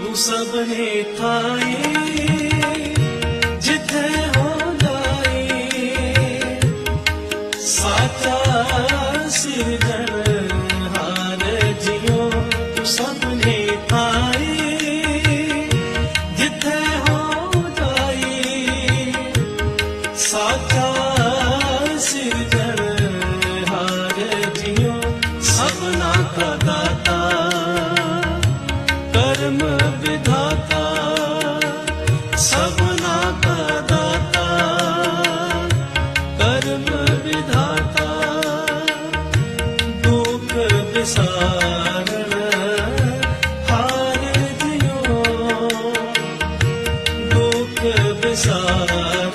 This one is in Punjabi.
ਤੂੰ ਸਭਨੇ ਥਾਈ, ਜਿੱਥੇ ਹੋ ਜਾਈ। ਸਾਚਾ ਸਿਰਜਣ ਹਾਰ ਜਿਉ, ਤੂੰ ਸਭਨੇ ਥਾਈ, ਜਿੱਥੇ ਹੋ ਜਾਈ। ਸਾਚਾ ਸਿਰਜਣ ਹਾਰ ਜਿਉ ਸਭਨਾ ਕਾ ਦਾਤਾ ਵਿਧਾਤਾ ਕਰਮ ਵਿਧਾਤਾ ਦੁਖ ਵਿਸਾਰਣ ਹਾਰ ਦਿਓ ਦੁਖ ਵਿਸਾਰਣ